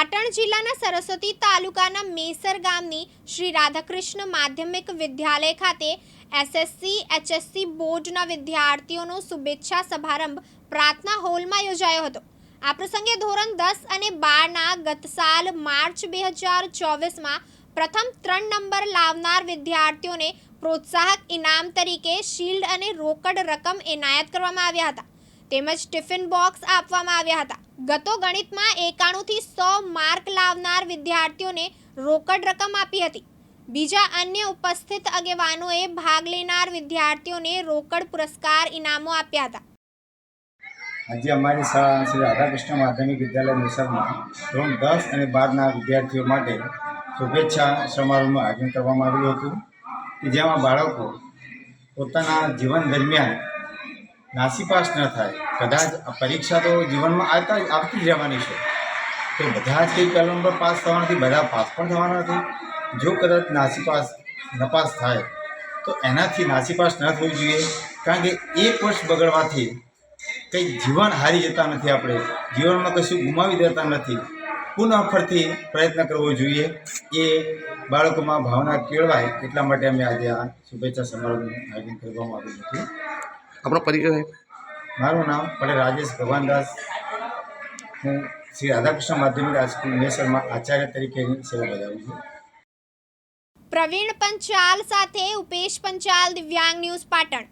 પાટણ જિલ્લાના સરસ્વતી તાલુકાના મેસર ગામની શ્રી રાધાકૃષ્ણ માધ્યમિક વિદ્યાલય ખાતે એસએસસી, એચએસસી બોર્ડના વિદ્યાર્થીઓનો શુભેચ્છા સમારંભ પ્રાર્થના હોલમાં યોજાયો હતો. આ પ્રસંગે ધોરણ દસ અને બારના ગત સાલ માર્ચ બે હજાર ચોવીસમાં પ્રથમ ત્રણ નંબર લાવનાર વિદ્યાર્થીઓને પ્રોત્સાહક ઇનામ તરીકે શિલ્ડ અને રોકડ રકમ એનાયત કરવામાં આવ્યા હતા. તેમજ ટિફિન બોક્સ આપવામાં આવ્યા હતા. ગતો ગણિતમાં એકાણુંથી સો માર્ક લાવનાર વિદ્યાર્થીઓને રોકડ રકમ આપી હતી. બીજા અન્ય ઉપસ્થિત આગેવાનોએ ભાગ લેનાર વિદ્યાર્થીઓને રોકડ પુરસ્કાર ઇનામો આપ્યા હતા. આજે અમારી શાળા શ્રી રાધાકૃષ્ણ માધ્યમિક વિદ્યાલય મિસરમાં ધોરણ દસ અને બારના વિદ્યાર્થીઓ માટે શુભેચ્છા સમારોહનું આયોજન કરવામાં આવ્યું હતું કે જેમાં બાળકો પોતાના જીવન દરમિયાન નાસીપાસ ન થાય. કદાચ પરીક્ષા તો જીવનમાં આવતા આવતી જ રહેવાની છે. તો બધા જ કંઈ પહેલો નંબર પાસ થવાનાથી બધા પાસ પણ થવાના નથી. જો કદાચ નાસીપાસ નપાસ થાય, તો એનાથી નાસીપાસ ન થવું જોઈએ. કારણ કે એક વર્ષ બગડવાથી કંઈ જીવન હારી જતા નથી આપણે. જીવનમાં કશું ગુમાવી દેતા નથી. પુનઃ ફરતી પ્રયત્ન કરવો જોઈએ. એ બાળકોમાં ભાવના કેળવાય એટલા માટે અમે આજે આ શુભેચ્છા સમારોહનું આયોજન કરવામાં આવ્યું હતું. આપણો પરિચય મારું નામ પટેલ રાજેશ ભગવાનદાસ. હું શ્રી રાધાકૃષ્ણ માધ્યમિક હાઈસ્કૂલ મેસરમાં આચાર્ય તરીકેની સેવા બજાવું છું. પ્રવીણ પંચાલ સાથે ઉપેશ પંચાલ દિવ્યાંગ ન્યૂઝ પાટણ.